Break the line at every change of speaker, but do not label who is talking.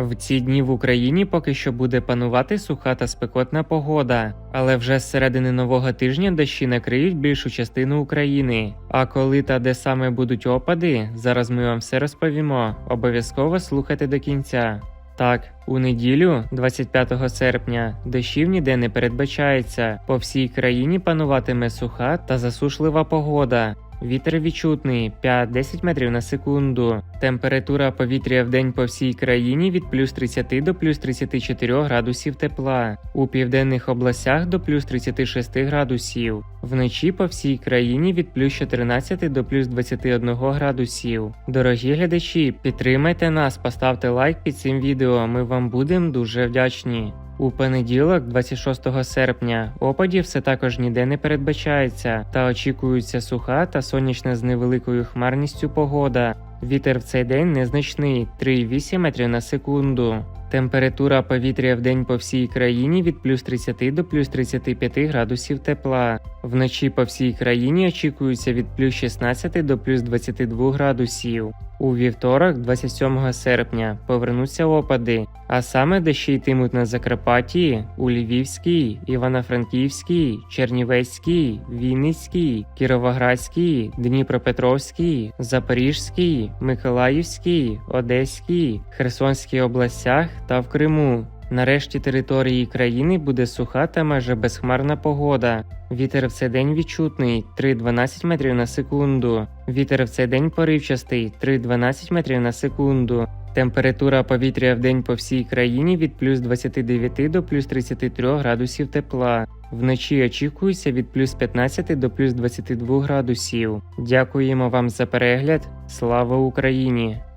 В ці дні в Україні поки що буде панувати суха та спекотна погода, але вже з середини нового тижня дощі накриють більшу частину України. А коли та де саме будуть опади, зараз ми вам все розповімо. Обов'язково слухайте до кінця. Так, у неділю, 25 серпня, дощів ніде не передбачається. По всій країні пануватиме суха та засушлива погода. Вітер відчутний 5-10 метрів на секунду. Температура повітря в день по всій країні від плюс 30 до плюс 34 градусів тепла. У південних областях до плюс 36 градусів. Вночі по всій країні від плюс 14 до плюс 21 градусів. Дорогі глядачі, підтримайте нас, поставте лайк під цим відео. Ми вам будемо дуже вдячні. У понеділок, 26 серпня, опадів все також ніде не передбачається, та очікується суха та сонячна з невеликою хмарністю погода. Вітер в цей день незначний 3,8 метрів на секунду. Температура повітря в день по всій країні від плюс 30 до плюс 35 градусів тепла. Вночі по всій країні очікується від плюс 16 до плюс 22 градусів. У вівторок, 27 серпня, повернуться опади, а саме дощі йтимуть на Закарпатті, у Львівській, Івано-Франківській, Чернівецькій, Вінницькій, Кіровоградській, Дніпропетровській, Запорізькій, Миколаївській, Одеській, Херсонській областях та в Криму. На решті території країни буде суха та майже безхмарна погода. Вітер в цей день відчутний 3-12 метрів на секунду. Вітер в цей день поривчастий 3-12 метрів на секунду. Температура повітря в день по всій країні від плюс 29 до плюс 33 градусів тепла. Вночі очікується від плюс 15 до плюс 22 градусів. Дякуємо вам за перегляд. Слава Україні!